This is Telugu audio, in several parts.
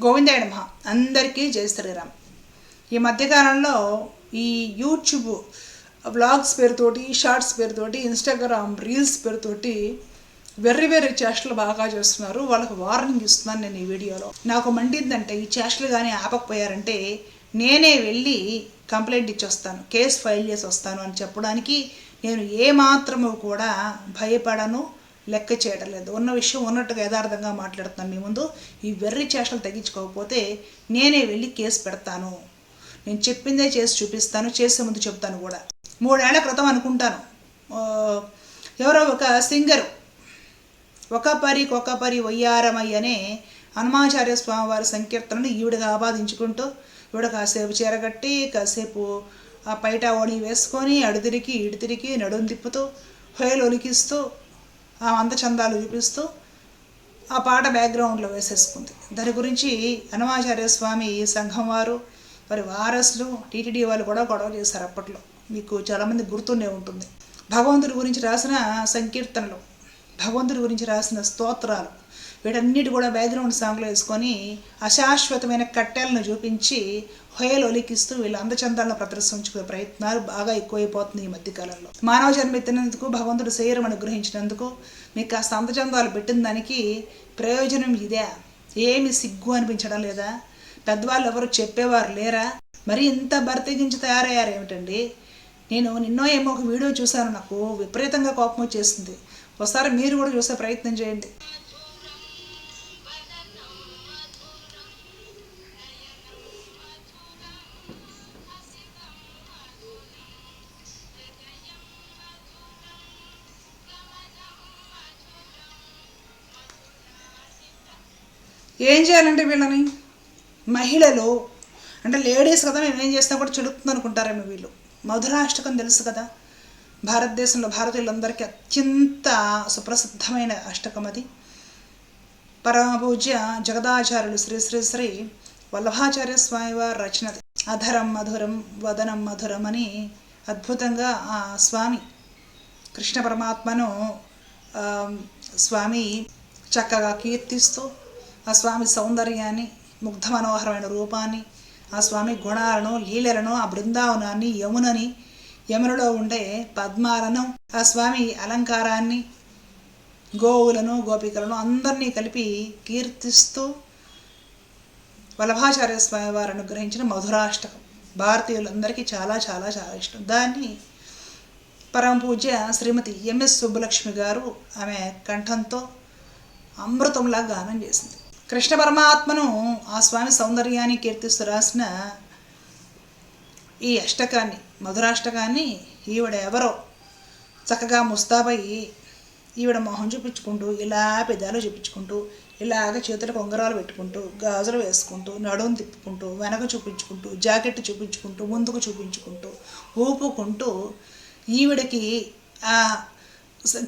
గోవిందాయ నమ అందరికీ జై శ్రీరామ్. ఈ మధ్యకాలంలో ఈ యూట్యూబ్ వ్లాగ్స్ పేరుతోటి షార్ట్స్ పేరుతోటి ఇన్స్టాగ్రామ్ రీల్స్ పేరుతోటి వెర్రి వెర్రి చేష్టలు బాగా చేస్తున్నారు. వాళ్ళకి వార్నింగ్ ఇస్తున్నాను నేను ఈ వీడియోలో. నాకు మండిందంటే ఈ చేష్టలు కానీ ఆపకపోయారంటే నేనే వెళ్ళి కంప్లైంట్ ఇచ్చొస్తాను. కేసు ఫైల్ చేసి వస్తాను అని చెప్పడానికి నేను ఏమాత్రము కూడా భయపడను. లెక్క చేయడం లేదు. ఉన్న విషయం ఉన్నట్టుగా యథార్థంగా మాట్లాడుతున్నాను మీ ముందు ఈ వెర్రి చేష్టలు తగ్గించుకోకపోతే నేనే వెళ్ళి కేసు పెడతాను. నేను చెప్పిందే చేసి చూపిస్తాను చేసే ముందు చెప్తాను కూడా. మూడేళ్ళ క్రితం అనుకుంటాను. ఎవరో ఒక సింగరు. ఒక పరి ఒక పరి వయ్యారమయ్యనే హనుమాచార్య స్వామి వారి సంకీర్తనను ఈవిడగా ఆపాదించుకుంటూ ఈవిడ కాసేపు చీరగట్టి కాసేపు ఆ పైట ఓణి వేసుకొని అడుదిరికి ఇడితిరికి నడుం తిప్పుతూ హొయలు ఒలికిస్తూ ఆ అందచందాలు చూపిస్తూ ఆ పాట బ్యాక్గ్రౌండ్లో వేసేసుకుంది. దాని గురించి అనమాచార్య స్వామి సంఘం వారు వారి వారసులు టీటీడీ వాళ్ళు కూడా గొడవ చేశారు అప్పట్లో. మీకు చాలామంది గుర్తుండే ఉంటుంది. భగవంతుడి గురించి రాసిన సంకీర్తనలు భగవంతుడి గురించి రాసిన స్తోత్రాలు వీటన్నిటి కూడా బ్యాక్గ్రౌండ్ సాంగ్లో వేసుకొని అశాశ్వతమైన కట్టెలను చూపించి హొయలు ఒలికిస్తూ వీళ్ళ అందచందాలను ప్రదర్శించుకునే ప్రయత్నాలు బాగా ఎక్కువైపోతున్నాయి ఈ మధ్యకాలంలో. మానవ జన్మ ఎత్తినందుకు భగవంతుడు శరీరం అనుగ్రహించినందుకు మీకు కాస్త అందచందాలు పెట్టిన దానికి ప్రయోజనం ఇదే. ఏమి సిగ్గు అనిపించడం లేదా? పెద్దవాళ్ళు ఎవరు చెప్పేవారు లేరా? మరి ఇంత బర్తెగించి తయారయ్యారు ఏమిటండి? నేను నిన్నో ఏమో ఒక వీడియో చూశాను నాకు విపరీతంగా కోపం వచ్చేసింది. ఒకసారి మీరు కూడా చూసే ప్రయత్నం చేయండి. ఏం చేయాలంటే వీళ్ళని? మహిళలు అంటే లేడీస్ కదా మేము ఏం చేసినా కూడా చెడుతుంది అనుకుంటారేమో వీళ్ళు మధురాష్టకం తెలుసు కదా? భారతదేశంలో భారతీయులందరికీ అత్యంత సుప్రసిద్ధమైన అష్టకం అది. పరమపూజ్య జగదాచార్యులు శ్రీ శ్రీ శ్రీ వల్లభాచార్య స్వామి వారి రచనది అధరం మధురం వదనం మధురం అని అద్భుతంగా ఆ స్వామి కృష్ణ పరమాత్మను స్వామి చక్కగా కీర్తిస్తూ ఆ స్వామి సౌందర్యాన్ని ముగ్ధ మనోహరమైన రూపాన్ని ఆ స్వామి గుణాలను లీలలను ఆ బృందావనాన్ని యమునని యమునలో ఉండే పద్మాలను ఆ స్వామి అలంకారాన్ని గోవులను గోపికలను అందరినీ కలిపి కీర్తిస్తూ వల్లభాచార్య స్వామి వారు అనుగ్రహించిన మధురాష్టకం. భారతీయులందరికీ చాలా చాలా చాలా ఇష్టం. దాన్ని పరమ పూజ్య శ్రీమతి ఎంఎస్ సుబ్బలక్ష్మి గారు ఆమె కంఠంతో అమృతంలా గానం చేసింది. కృష్ణ పరమాత్మను ఆ స్వామి సౌందర్యాన్ని కీర్తిస్తూ రాసిన ఈ అష్టకాన్ని మధురాష్టకాన్ని ఈవిడ ఎవరో చక్కగా ముస్తాబయ్యి ఈవిడ మొహం చూపించుకుంటూ ఇలా పెదాలు చూపించుకుంటూ ఇలాగ చేతులకు ఉంగరాలు పెట్టుకుంటూ గాజులు వేసుకుంటూ నడుము తిప్పుకుంటూ వెనక చూపించుకుంటూ జాకెట్ చూపించుకుంటూ ముందుకు చూపించుకుంటూ ఊపుకుంటూ ఈవిడకి ఆ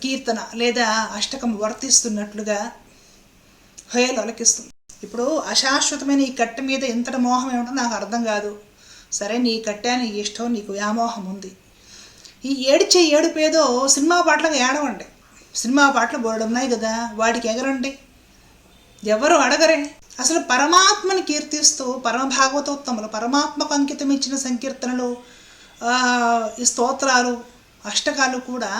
కీర్తన లేదా అష్టకం వర్తిస్తున్నట్లుగా భయాలు అలకిస్తుంది ఇప్పుడు అశాశ్వతమైన ఈ కట్టె మీద ఎంతటి మోహం ఏమిటో నాకు అర్థం కాదు. సరే నీ కట్టె నీ ఇష్టం నీకు వ్యామోహం ఉంది. ఈ ఏడిచే ఏడుపేదో సినిమా పాటలకు ఏడవండి. సినిమా పాటలు బోర్డు ఉన్నాయి కదా వాటికి ఎగరండి. ఎవరు అడగరే. అసలు పరమాత్మని కీర్తిస్తూ పరమభాగవతోత్తములు పరమాత్మకు అంకితం ఇచ్చిన సంకీర్తనలు ఈ స్తోత్రాలు అష్టకాలు కూడా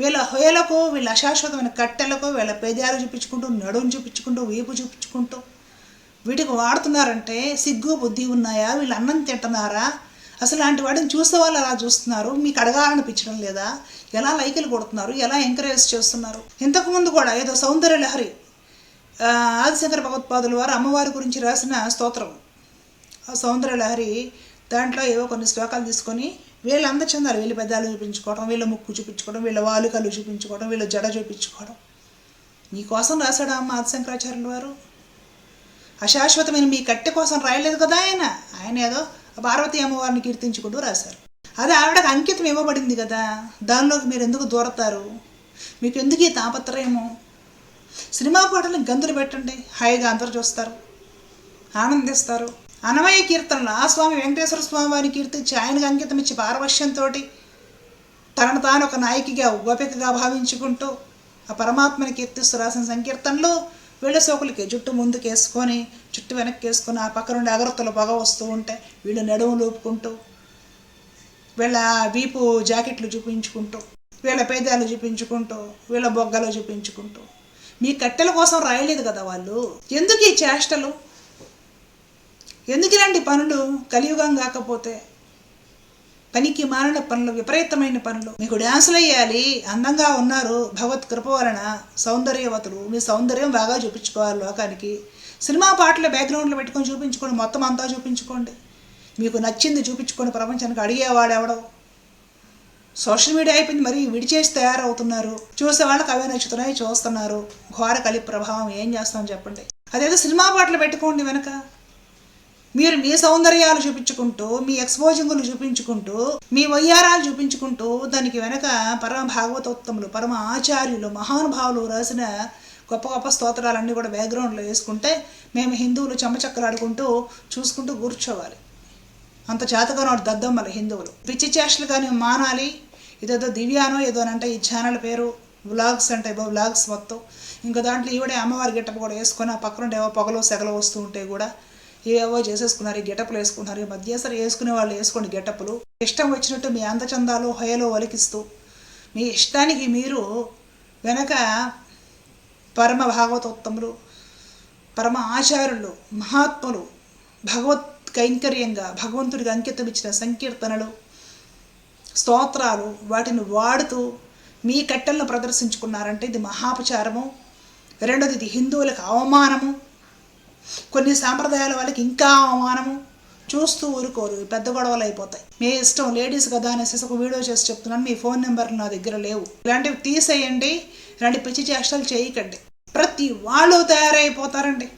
వీళ్ళ హోయలకు వీళ్ళ అశాశ్వతమైన కట్టెలకు వీళ్ళ పెదాలు చూపించుకుంటూ నడుము చూపించుకుంటూ వీపు చూపించుకుంటూ వీటికి వాడుతున్నారంటే సిగ్గు బుద్ధి ఉన్నాయా? వీళ్ళు అన్నం తింటున్నారా? అసలు లాంటి వాడిని చూసే వాళ్ళు అలా చూస్తున్నారు? మీకు అడగాలనిపించడం లేదా? ఎలా లైకులు కొడుతున్నారు? ఎలా ఎంకరేజ్ చేస్తున్నారు? ఇంతకుముందు కూడా ఏదో సౌందర్య లహరి ఆదిశంకర భగవత్పాదుల వారు అమ్మవారి గురించి రాసిన స్తోత్రం. ఆ సౌందర్య లహరి దాంట్లో ఏవో కొన్ని శ్లోకాలు తీసుకొని వీళ్ళ అందచందాలు వీళ్ళ పెద్దాలు చూపించుకోవడం వీళ్ళ ముక్కు చూపించుకోవడం వీళ్ళ వాలుకలు చూపించుకోవడం వీళ్ళ జడ చూపించుకోవడం నీకోసం రాశాడా అమ్మ ఆదిశంకరాచార్యుల వారు? అశాశ్వతమైన మీ కట్టె కోసం రాయలేదు కదా ఆయన? ఆయన ఏదో పార్వతీ అమ్మవారిని కీర్తించుకుంటూ రాశారు. అదే ఆవిడకి అంకితం ఇవ్వబడింది కదా. దానిలోకి మీరు ఎందుకు దూరతారు? మీకు ఎందుకు ఈ తాపత్రయము? సినిమా పాటలకు గంతులు పెట్టండి. హాయిగా అందరూ చూస్తారు. ఆనందిస్తారు. అనమయ కీర్తనలు. ఆ స్వామి వెంకటేశ్వర స్వామి వారిని కీర్తించి ఆయనకు అంకితం ఇచ్చి పారవశ్యంతో తనను తాను ఒక నాయకిగా గోపికగా భావించుకుంటూ ఆ పరమాత్మని కీర్తిస్తూ రాసిన సంకీర్తనలు వీళ్ళ సోకులకి జుట్టు ముందుకేసుకొని చుట్టూ వెనక్కి వేసుకుని ఆ పక్క నుండి అగరత్తులు పొగ వస్తూ ఉంటే వీళ్ళు నడుము లూపుకుంటూ వీళ్ళ వీపు జాకెట్లు చూపించుకుంటూ వీళ్ళ పేదాలు చూపించుకుంటూ వీళ్ళ బొగ్గలు చూపించుకుంటూ. మీ కట్టెల కోసం రాయలేదు కదా వాళ్ళు? ఎందుకు ఈ చేష్టలు? ఎందుకు ఇలాంటి పనులు? కలియుగం కాకపోతే. పనికి మారిన పనులు విపరీతమైన పనులు. మీకు డ్యాన్సులు వేయాలి అందంగా ఉన్నారు భగవత్ కృప వలన సౌందర్యవతులు. మీ సౌందర్యం బాగా చూపించుకోవాలి లోకానికి. సినిమా పాటలు బ్యాక్గ్రౌండ్లో పెట్టుకొని చూపించుకోండి మొత్తం అంతా చూపించుకోండి. మీకు నచ్చింది చూపించుకోండి ప్రపంచానికి అడిగేవాడు ఎవడో. సోషల్ మీడియా అయిపోయింది మరి విడిచేసి తయారవుతున్నారు. చూసే వాళ్ళకి అవే నచ్చుతున్నాయి చూస్తున్నారు. ఘోర కలి ప్రభావం ఏం చేస్తాం చెప్పండి. అదేదో సినిమా పాటలు పెట్టుకోండి వెనక. మీరు మీ సౌందర్యాలు చూపించుకుంటూ మీ ఎక్స్పోజింగులు చూపించుకుంటూ మీ వయ్యారాలు చూపించుకుంటూ దానికి వెనక పరమ భాగవతోత్తములు పరమ ఆచార్యులు మహానుభావులు రాసిన గొప్ప గొప్ప స్తోత్రాలన్నీ కూడా బ్యాక్గ్రౌండ్లో వేసుకుంటే మేము హిందువులు చెమ్మచక్కలాడుకుంటూ చూసుకుంటూ కూర్చోవాలి. అంత చేతగానో దద్దమ్మల హిందువులు. పిచ్చి చేష్టలు కానీ మానాలి. ఇదేదో దివ్యానో ఏదో అంటే ఈ ఛానల్ పేరు వ్లాగ్స్ అంటే వ్లాగ్స్ మొత్తం. ఇంకా దాంట్లో ఈవిడే అమ్మవారి గెటప్ కూడా వేసుకొని ఆ పక్కన ఏవో పొగలు సెగలు వస్తూ ఉంటే కూడా ఏవో చేసేసుకున్నారు ఈ గెటప్లు వేసుకున్నారు ఈ మధ్య సరే వేసుకునే వాళ్ళు వేసుకోండి గెటప్లు. ఇష్టం వచ్చినట్టు మీ అందచందాలు హయలో వలికిస్తూ మీ ఇష్టానికి మీరు వెనక పరమ భాగవతోత్తములు పరమ ఆచార్యులు మహాత్ములు భగవత్ కైంకర్యంగా భగవంతుడికి అంకితం ఇచ్చిన సంకీర్తనలు స్తోత్రాలు వాటిని వాడుతూ మీ కట్టెలను ప్రదర్శించుకున్నారంటే ఇది మహాపచారము. రెండోది ఇది హిందువులకు అవమానము. కొన్ని సాంప్రదాయాల వాళ్ళకి ఇంకా అవమానము చూస్తూ ఊరుకోరు. పెద్ద గొడవలు అయిపోతాయి. మీ ఇష్టం లేడీస్ కదా అనేసి ఒక వీడియో చేసి చెప్తున్నాను. మీ ఫోన్ నెంబర్లు నా దగ్గర లేవు. ఇలాంటివి తీసేయండి. ఇలాంటి పిచ్చి చేష్టలు చేయకండి. ప్రతి వాళ్ళు తయారైపోతారండి.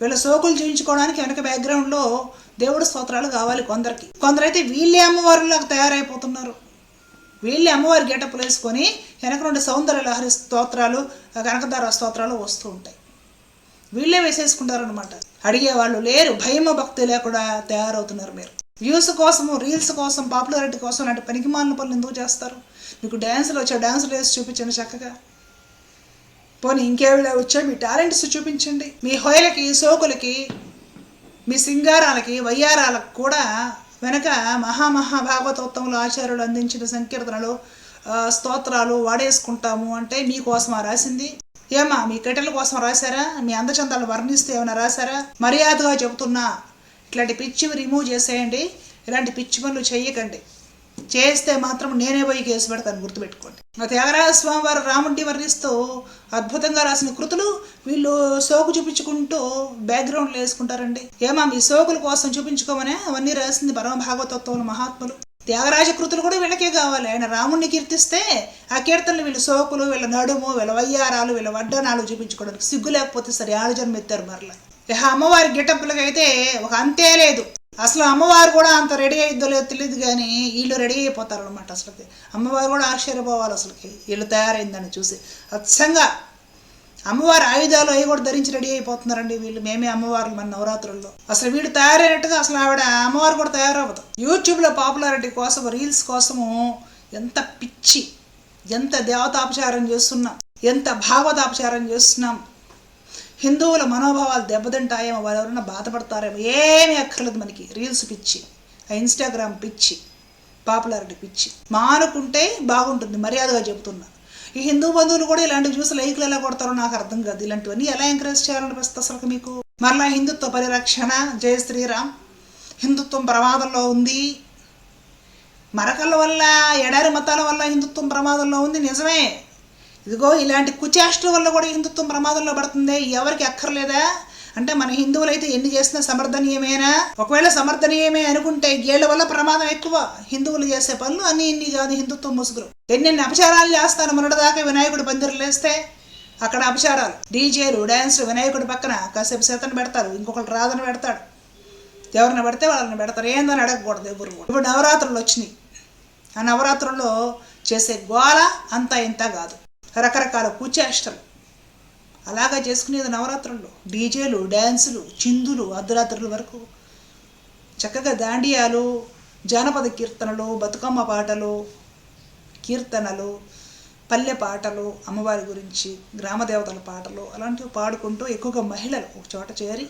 వీళ్ళ సోకులు చూయించుకోవడానికి వెనక బ్యాక్గ్రౌండ్లో దేవుడు స్తోత్రాలు కావాలి కొందరికి. కొందరైతే వీళ్ళే అమ్మవారులాగా తయారైపోతున్నారు. వీళ్ళే అమ్మవారి గేటప్పులు వేసుకొని వెనక నుండి సౌందర్య లహరి స్తోత్రాలు కనకదార స్తోత్రాలు వస్తూ ఉంటాయి. వీళ్ళే వేసేసుకుంటారనమాట అడిగే వాళ్ళు లేరు. భయమ భక్తి లేకుండా తయారవుతున్నారు మీరు. వ్యూస్ కోసము రీల్స్ కోసం పాపులారిటీ కోసం అలాంటి పనికి మాలిన పనులు ఎందుకు చేస్తారు? మీకు డ్యాన్సులు వచ్చా డ్యాన్సులు వేసి చూపించండి చక్కగా. పోనీ ఇంకేవిలా వచ్చా మీ టాలెంట్స్ చూపించండి. మీ హోయలకి సోకులకి మీ సింగారాలకి వయ్యారాలకు కూడా వెనక మహామహా భాగవతోత్తములు ఆచార్యులు అందించిన సంకీర్తనలు స్తోత్రాలు వాడేసుకుంటాము అంటే మీకోసమా రాసింది? ఏమా మీ కట్టెల కోసం రాశారా? మీ అందచందాలు వర్ణిస్తే ఏమైనా రాశారా? మర్యాదగా చెబుతున్నా. ఇట్లాంటి పిచ్చివి రిమూవ్ చేసేయండి. ఇలాంటి పిచ్చి పనులు చేయకండి చేస్తే మాత్రం నేనే పోయి కేసు పెడతాను గుర్తుపెట్టుకోండి. ఆ త్యాగరాజ స్వామి వారు రాముడిని వర్ణిస్తూ అద్భుతంగా రాసిన కృతులు వీళ్ళు సోకు చూపించుకుంటూ బ్యాక్గ్రౌండ్లో వేసుకుంటారండి. ఏమా మీ సోకుల కోసం చూపించుకోమనే అవన్నీ రాసింది పరమ భాగవతత్వం మహాత్ములు. త్యాగరాజ కృతులు కూడా వీళ్ళకే కావాలి. ఆయన రాముణ్ణి కీర్తిస్తే ఆ కీర్తనలు వీళ్ళ సోకులు వీళ్ళ నడుము వీళ్ళ వయ్యారాలు వీళ్ళ వడ్డనాలు చూపించుకోవడానికి సిగ్గు లేకపోతే సరే ఆడు జన్మెత్తారు మరలా. ఇక అమ్మవారి గెటప్లకి అయితే ఒక అంతే లేదు. అసలు అమ్మవారు కూడా అంత రెడీ అయిద్దో లేదో తెలియదు కానీ వీళ్ళు రెడీ అయిపోతారు అనమాట అసలుకి. అమ్మవారు కూడా ఆశ్చర్యపోవాలి అసలుకి. వీళ్ళు తయారైందని చూసి. అచ్చంగా అమ్మవారి ఆయుధాలు అవి కూడా ధరించి రెడీ అయిపోతున్నారండి వీళ్ళు. మేమే అమ్మవారు మన నవరాత్రుల్లో. అసలు వీళ్ళు తయారైనట్టుగా అసలు ఆవిడ అమ్మవారు కూడా తయారవ్వదు. యూట్యూబ్లో పాపులారిటీ కోసం రీల్స్ కోసము ఎంత పిచ్చి ఎంత దేవతాపచారం చేస్తున్నాం ఎంత భాగవతాపచారం చేస్తున్నాం. హిందువుల మనోభావాలు దెబ్బతింటాయేమో వాళ్ళు ఎవరైనా బాధపడతారేమో ఏమీ అక్కర్లేదు మనకి. రీల్స్ పిచ్చి ఆ ఇన్స్టాగ్రామ్ పిచ్చి పాపులారిటీ పిచ్చి. మానుకుంటే బాగుంటుంది మర్యాదగా చెబుతున్నా. ఈ హిందూ బంధువులు కూడా ఇలాంటివి చూసి లైక్లు ఎలా కొడతారో నాకు అర్థం కాదు. ఇలాంటివన్నీ ఎలా ఎంకరేజ్ చేయాలనిపిస్తుంది అసలు మీకు? మరలా హిందుత్వ పరిరక్షణ జయ శ్రీరామ్. హిందుత్వం ప్రమాదంలో ఉంది. మరకల వల్ల ఎడారి మతాల వల్ల హిందుత్వం ప్రమాదంలో ఉంది. నిజమే. ఇదిగో ఇలాంటి కుచేష్టల వల్ల కూడా హిందుత్వం ప్రమాదంలో పడుతుంది. ఎవరికి అక్కర్లేదా? అంటే మన హిందువులైతే ఎన్ని చేసినా సమర్థనీయమేనా? ఒకవేళ సమర్థనీయమే అనుకుంటే గేళ్ళ వల్ల ప్రమాదం ఎక్కువ. హిందువులు చేసే పనులు అన్ని ఇన్ని కాదు హిందుత్వం ముసుగురు. ఎన్నెన్ని అపచారాలు చేస్తాను మొన్నటిదాకా వినాయకుడు పందిరులు వేస్తే అక్కడ అపచారాలు. డీజేలు డ్యాన్సులు వినాయకుడి పక్కన కాసేపు సేతను పెడతారు. ఇంకొకరు రాదని పెడతాడు. ఎవరిని పెడితే వాళ్ళని పెడతారు. ఏందని అడగకూడదు ఎవరు ఇప్పుడు నవరాత్రులు వచ్చినాయి. ఆ నవరాత్రుల్లో చేసే గోల అంత ఇంత కాదు. రకరకాల కూచేష్టలు అలాగా చేసుకునేది నవరాత్రుల్లో. డీజేలు డ్యాన్సులు చిందులు అర్ధరాత్రుల వరకు. చక్కగా దాండియాలు జానపద కీర్తనలు బతుకమ్మ పాటలు కీర్తనలు పల్లె పాటలు అమ్మవారి గురించి గ్రామ దేవతల పాటలు అలాంటివి పాడుకుంటూ ఎక్కువగా మహిళలు ఒక చోట చేరి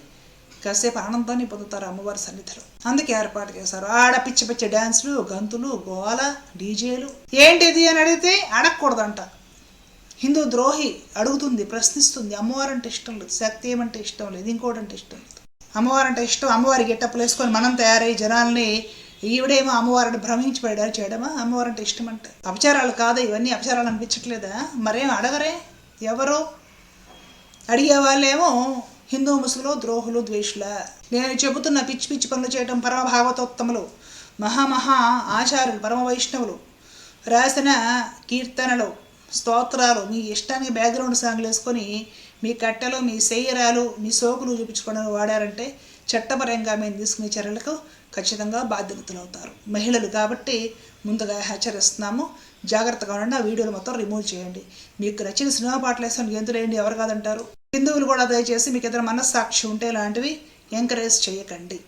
కాసేపు ఆనందాన్ని పొందుతారు అమ్మవారి సన్నిధిలో. అందుకే ఏర్పాటు చేశారు. ఆడ పిచ్చి పిచ్చి డ్యాన్సులు గంతులు గోల డీజేలు. ఏంటిది అని అడిగితే అడగకూడదంట. హిందూ ద్రోహి అడుగుతుంది ప్రశ్నిస్తుంది అమ్మవారంటే ఇష్టం లేదు శక్తి ఏమంటే ఇష్టం లేదు ఇంకోటంటే ఇష్టం లేదు. అమ్మవారంటే ఇష్టం అమ్మవారి గెట్టప్పులు వేసుకొని మనం తయారై జనాల్ని ఈవిడేమో అమ్మవారిని భ్రమించి పడారు చేయడమా? అమ్మవారంటే ఇష్టం అంటే. అపచారాలు కాదు ఇవన్నీ? అపచారాలు అనిపించట్లేదా? మరేం అడగరే? ఎవరు? అడిగే వాళ్ళేమో హిందూ ముసుగులు ద్రోహులు ద్వేషుల. నేను చెబుతున్న పిచ్చి పిచ్చి పనులు చేయటం పరమ భాగవతోత్తములు మహామహా ఆచార్యులు పరమ వైష్ణవులు రాసిన కీర్తనలు స్తోత్రాలు మీ ఇష్టానికి బ్యాక్గ్రౌండ్ సాంగ్లు వేసుకొని మీ కట్టెలు మీ శరీరాలు మీ సోకులు చూపించుకోవడానికి వాడారంటే చట్టపరంగా మేము తీసుకునే చర్యలకు ఖచ్చితంగా బాధ్యతలవుతారు మహిళలు కాబట్టి ముందుగా హెచ్చరిస్తున్నాము. జాగ్రత్తగా ఉండండి. ఆ వీడియోలు మొత్తం రిమూవ్ చేయండి. మీకు నచ్చిన సినిమా పాటలు వేసుకొని గెంతులేండి ఎవరు కాదంటారు? హిందువులు కూడా దయచేసి మీకు ఏదైనా మనస్సాక్షి ఉంటే ఇలాంటివి ఎంకరేజ్ చేయకండి.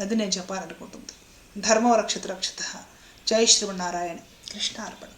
అది నేను చెప్పాలనుకుంటుంది. ధర్మో రక్షిత రక్షిత. జై శ్రీమన్నారాయణ. కృష్ణార్పణ.